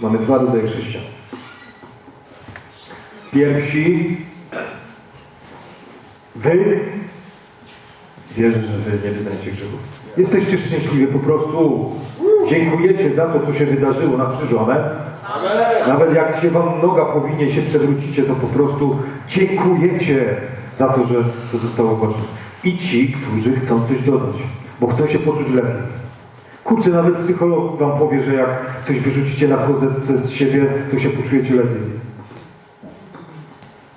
Mamy dwa rodzaje chrześcijan. Pierwsi, wy, wierzę, że wy nie wyznajecie grzechów. Jesteście szczęśliwi po prostu. Dziękujecie za to, co się wydarzyło na krzyżu. Amen. Nawet jak się wam noga powinie, się przewrócicie, to po prostu dziękujecie za to, że to zostało ukończone. I ci, którzy chcą coś dodać, bo chcą się poczuć lepiej. Kurczę, nawet psycholog wam powie, że jak coś wyrzucicie na kozetce z siebie, to się poczujecie lepiej.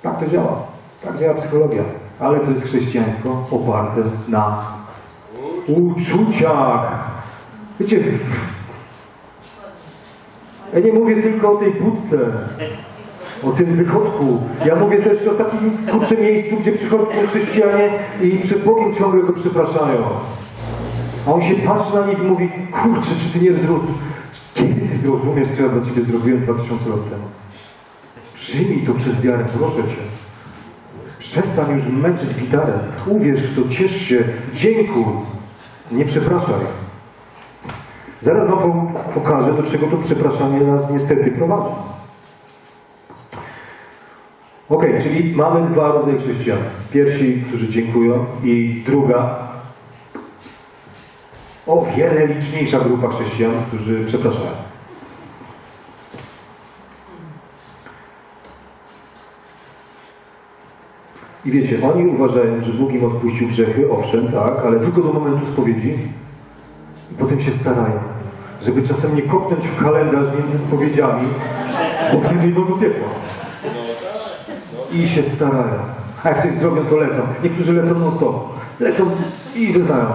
Tak to działa. Tak działa psychologia. Ale to jest chrześcijaństwo oparte na uczuciach. Wiecie, ja nie mówię tylko o tej budce, o tym wychodku. Ja mówię też o takim kurczę miejscu, gdzie przychodzą chrześcijanie i przed Bogiem ciągle go przepraszają. A on się patrzy na nich i mówi, kurczę, czy ty nie zrozumiesz, kiedy ty zrozumiesz, co ja dla ciebie zrobiłem 2000 lat temu? Przyjmij to przez wiarę, proszę cię. Przestań już męczyć gitarę. Uwierz w to, ciesz się, dziękuj. Nie przepraszaj. Zaraz wam po- pokażę, do czego to przepraszanie nas niestety prowadzi. Ok, czyli mamy dwa rodzaje chrześcijan. Pierwsi, którzy dziękują i druga, o wiele liczniejsza grupa chrześcijan, którzy przepraszają. I wiecie, oni uważają, że Bóg im odpuścił grzechy, owszem, tak, ale tylko do momentu spowiedzi. I potem się starają, żeby czasem nie kopnąć w kalendarz między spowiedziami, bo wtedy idą do piekła. I się starają. A jak coś zrobią, to lecą. Niektórzy lecą non stop. Lecą i wyznają.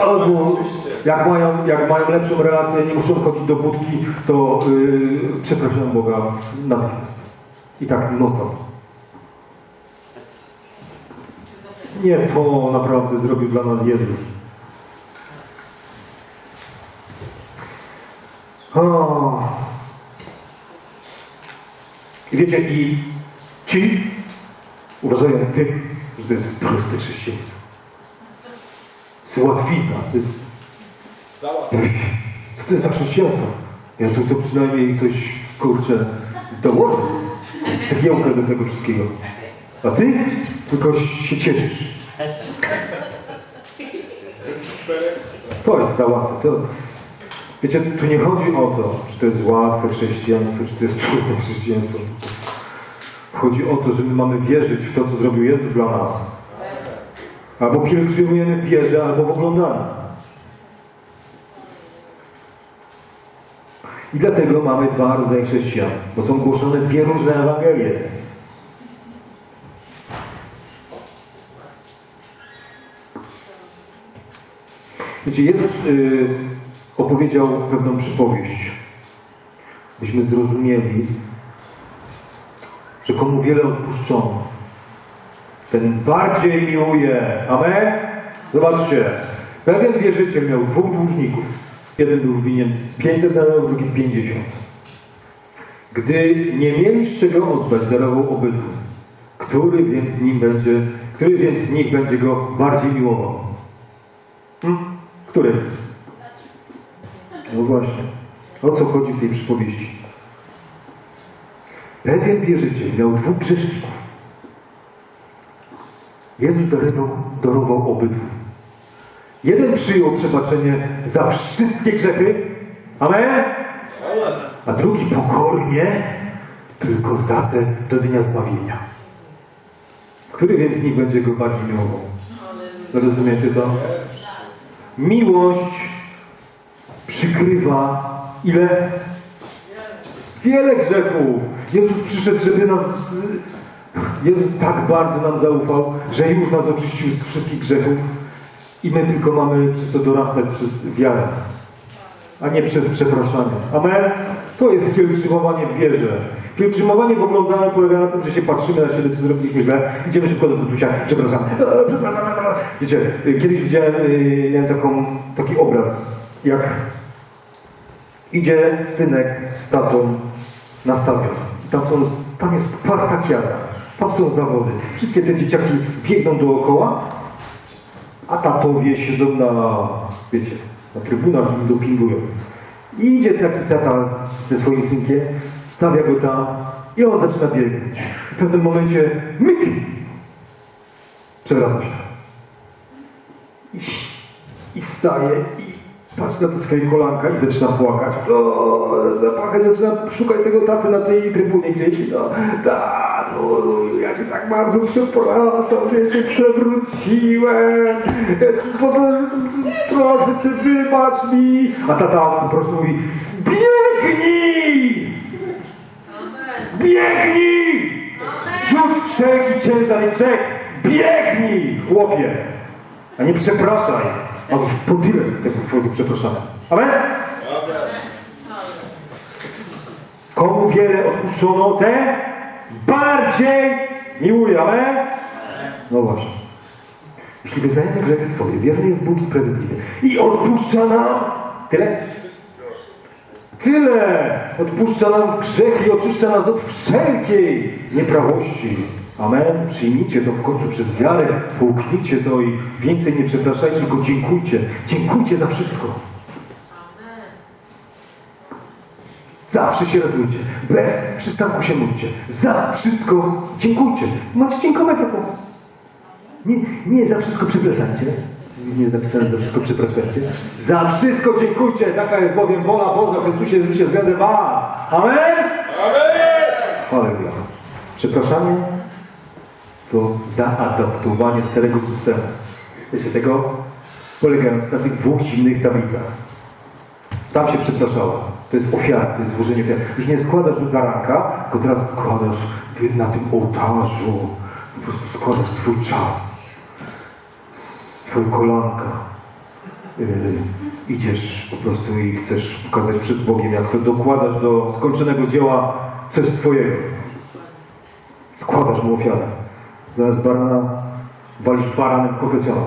Albo jak mają, jak mają lepszą relację, nie muszą chodzić do budki, to yy, przepraszają Boga natychmiast. I tak non stop. Nie to naprawdę zrobił dla nas Jezus. O. I wiecie, i ci uważają tych, że to jest proste chrześcijaństwo. Jest łatwizna. To jest... Co to jest za chrześcijaństwo? Ja tu to przynajmniej coś, kurczę, dołożę. Cegiełkę do tego wszystkiego. A ty tylko się cieszysz. To jest za łatwe. To... Wiecie, tu nie chodzi o to, czy to jest łatwe chrześcijaństwo, czy to jest trudne chrześcijaństwo. Chodzi o to, że my mamy wierzyć w to, co zrobił Jezus dla nas. Albo pielgrzymujemy w wierze, albo w oglądaniu. I dlatego mamy dwa rodzaje chrześcijan, bo są głoszone dwie różne Ewangelie. Wiecie, Jezus y, opowiedział pewną przypowieść, byśmy zrozumieli, że komu wiele odpuszczono, ten bardziej miłuje. Amen? Zobaczcie, pewien wierzyciel miał dwóch dłużników. Jeden był winien 500 denarów, drugi 50. Gdy nie mieli z czego oddać, darował obydwu. Który więc z nim będzie, który więc z nich będzie go bardziej miłował? Hmm? Który? No właśnie. O co chodzi w tej przypowieści? Pewien wierzyciel miał dwóch grzeszników. Jezus darował, darował obydwu. Jeden przyjął przebaczenie za wszystkie grzechy. Amen? A drugi pokornie tylko za te do dnia zbawienia. Który więc z nich będzie go bardziej miłował? Rozumiecie to? Miłość przykrywa ile? Wiele grzechów. Jezus przyszedł, żeby nas. Jezus tak bardzo nam zaufał, że już nas oczyścił z wszystkich grzechów i my tylko mamy przez to dorastać przez wiarę, a nie przez przepraszanie. Amen? To jest pielgrzymowanie w wierze. Pielgrzymowanie w oglądaniu polega na tym, że się patrzymy na siebie, co zrobiliśmy źle, idziemy szybko do tatusia, przepraszam, e, przepraszam, przepraszam. Wiecie, y, kiedyś widziałem, y, miałem taką, taki obraz, jak idzie synek z tatą na stadion. Tam są, tam jest Spartakiada. Tam są zawody. Wszystkie te dzieciaki biegną dookoła, a tatowie siedzą na, wiecie, na trybunach i dopingują. I idzie taki tata ze swoim synkiem, stawia go tam i on zaczyna biegać. W pewnym momencie myk! Przewraca się. I, i wstaje i patrzy na te swoje kolanka i zaczyna płakać. O, zaczyna płakać, zaczyna szukać tego taty na tej trybunie gdzieś. No, tato, ja cię tak bardzo przepraszam, że się przewróciłem. Ja ci po prostu, proszę cię, wybacz mi. A tata po prostu mówi, biegnij! Biegnij! Zrzuć wszelki ciężar i czek! Biegnij, chłopie! A nie przepraszaj, a już po tyle tego twojego przepraszania. Amen? Komu wiele odpuszczono, ten bardziej miłuje. Amen? No właśnie. Jeśli wyznajemy grzechy swoje, wierny jest Bóg sprawiedliwy i odpuszcza nam tyle, Tyle odpuszcza nam grzech i oczyszcza nas od wszelkiej nieprawości. Amen. Przyjmijcie to w końcu przez wiarę, połknijcie to i więcej nie przepraszajcie, tylko dziękujcie. Dziękujcie za wszystko. Zawsze się radujcie. Bez przystanku się módlcie. Za wszystko dziękujcie. Macie dziękować za to. Nie, nie za wszystko przepraszajcie. Nie jest napisane za wszystko przepraszajcie. Za wszystko dziękujcie. Taka jest bowiem wola Boża w Chrystusie Jezusie względem was. Amen? Halleluja. Przepraszanie to zaadaptowanie starego systemu. Wiecie tego? Polegając na tych dwóch zimnych tablicach. Tam się przepraszało. To jest ofiara, to jest złożenie ofiary. Już nie składasz baranka, tylko teraz składasz na tym ołtarzu. Po prostu składasz swój czas, swoje kolanka. Yy, idziesz po prostu i chcesz pokazać przed Bogiem, jak to dokładasz do skończonego dzieła coś swojego. Składasz mu ofiarę. Zamiast barana walisz baranem w konfesjonał.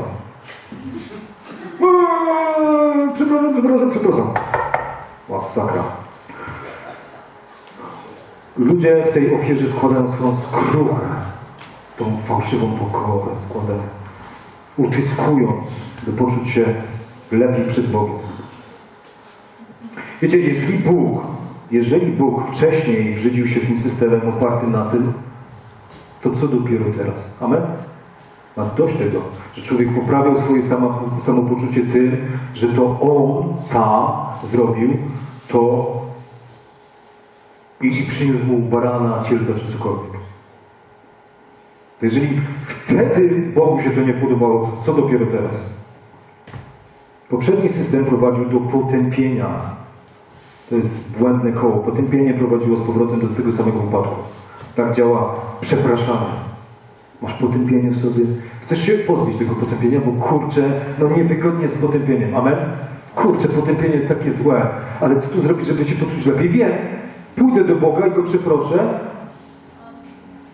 Eee, Przepraszam, przepraszam, przepraszam. Masakra. Ludzie w tej ofierze składają swoją skruchę, tą fałszywą pokorę składają, utyskując, by poczuć się lepiej przed Bogiem. Wiecie, jeżeli Bóg, jeżeli Bóg wcześniej brzydził się tym systemem opartym na tym, to co dopiero teraz? Amen? Ma dość tego, że człowiek poprawiał swoje samo, samopoczucie tym, że to on sam zrobił to i przyniósł mu barana, cielca czy cokolwiek. To jeżeli wtedy Bogu się to nie podobało, to co dopiero teraz? Poprzedni system prowadził do potępienia. To jest błędne koło. Potępienie prowadziło z powrotem do tego samego upadku. Tak działa przepraszanie. Masz potępienie w sobie. Chcesz się pozbyć tego potępienia, bo kurczę, no niewygodnie z potępieniem. Amen? Kurczę, potępienie jest takie złe, ale co tu zrobić, żeby się poczuć lepiej? Wiem, pójdę do Boga i Go przeproszę.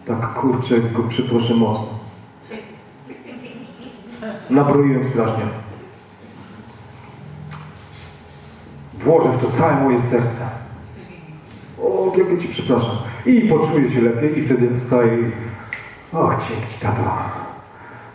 Tak, kurczę, Go przeproszę mocno. Nabroiłem strasznie. Włożę w to całe moje serce. O, jak ja Ci przepraszam. I poczuję się lepiej i wtedy wstaję i Och, dzięki, tato.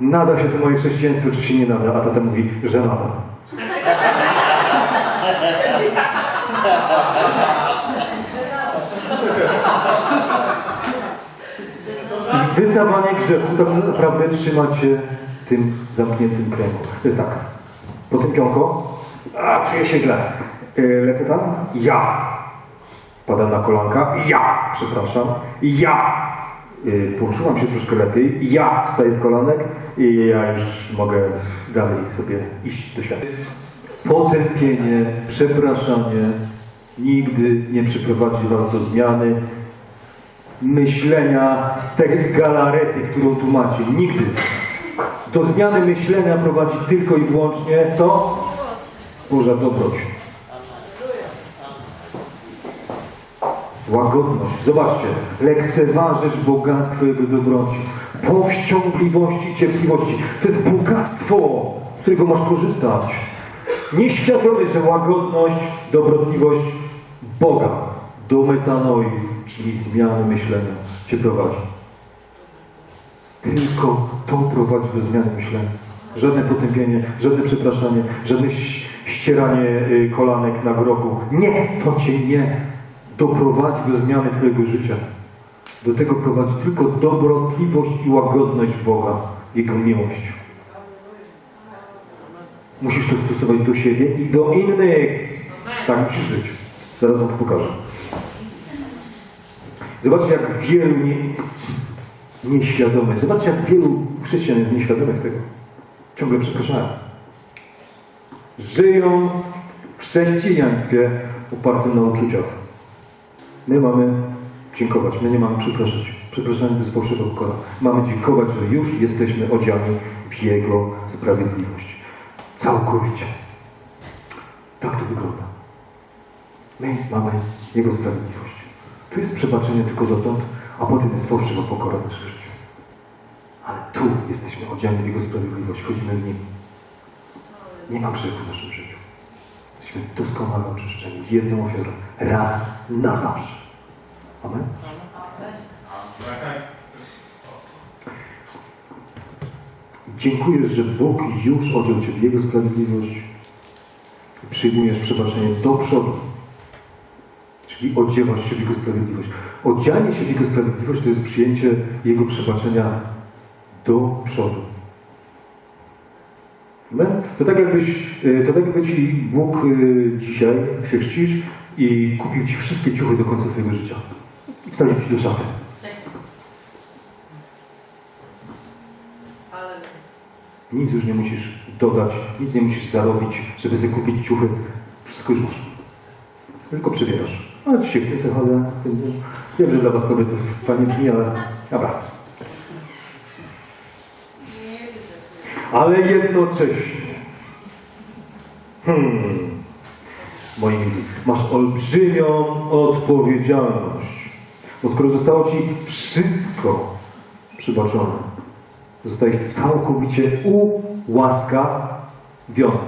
Nada się to moje chrześcijaństwo, czy się nie nada? A tata mówi, że nada. Wyznawanie grzechu tak naprawdę trzyma cię w tym zamkniętym kręgu. To jest tak. Potępionko. A, czuję się źle. Yy, lecę tam? Ja. Padam na kolanka. Ja. Przepraszam. Ja. Yy, poczułam się troszkę lepiej. Ja wstaję z kolanek i ja już mogę dalej sobie iść do świata. Potępienie, przepraszanie nigdy nie przyprowadzi was do zmiany myślenia, tej galarety, którą tu macie. Nigdy. Do zmiany myślenia prowadzi tylko i wyłącznie co? Boża dobroć. Łagodność. Zobaczcie, lekceważysz bogactwo Jego dobroci. Powściągliwości cierpliwości. To jest bogactwo, z którego masz korzystać. Nieświadomy, że łagodność, dobrotliwość Boga do metanoi, czyli zmiany myślenia, Cię prowadzi. Tylko to prowadzi do zmiany myślenia. Żadne potępienie, żadne przepraszanie, żadne ścieranie y, kolanek na grobu. Nie, to cię nie doprowadzi do zmiany twojego życia. Do tego prowadzi tylko dobrotliwość i łagodność Boga, Jego miłość. Musisz to stosować do siebie i do innych. Tak musisz żyć. Zaraz wam to pokażę. Zobaczcie, jak wielu nie, nieświadomych, zobaczcie, jak wielu chrześcijan jest nieświadomych tego. Ciągle przepraszają. Żyją w chrześcijaństwie opartym na uczuciach. My mamy dziękować, my nie mamy przepraszać. Przepraszanie to jest fałszywa pokora. Mamy dziękować, że już jesteśmy odziani w Jego sprawiedliwość. Całkowicie. Tak to wygląda. My mamy Jego sprawiedliwość. Tu jest przebaczenie tylko dotąd, a potem jest fałszywa pokora w naszym życiu. Ale tu jesteśmy odziani w Jego sprawiedliwość, chodzimy w Nim. Nie ma grzechu w naszym życiu. Doskonale oczyszczeni jedną ofiarą, raz na zawsze. Amen? Dziękuję, że Bóg już odział Cię w Jego sprawiedliwość i przyjmujesz przebaczenie do przodu. Czyli odziewasz się w Jego sprawiedliwość. Odzianie się w Jego sprawiedliwość to jest przyjęcie Jego przebaczenia do przodu. To tak jakbyś, y, to tak jakby Ci Bóg y, dzisiaj się chrzcisz i kupił Ci wszystkie ciuchy do końca Twojego życia. I wsadził Ci do szafy. Nic już nie musisz dodać, nic nie musisz zarobić, żeby sobie kupić ciuchy. Wszystko już masz. Tylko przebierasz. Ale dzisiaj w tej sobie chodzę. Wiem, że dla Was kobiety fajnie brzmi, ale dobra. Ale jednocześnie, hmm, moi mili, masz olbrzymią odpowiedzialność. Bo skoro zostało Ci wszystko przybaczone, zostajesz całkowicie ułaskawiony.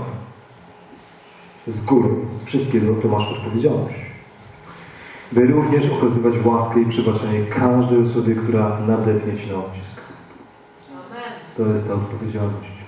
Z góry, z wszystkiego, to masz odpowiedzialność. By również okazywać łaskę i przebaczenie każdej osobie, która nadepnie Ci na odcisk. To jest ta odpowiedzialność.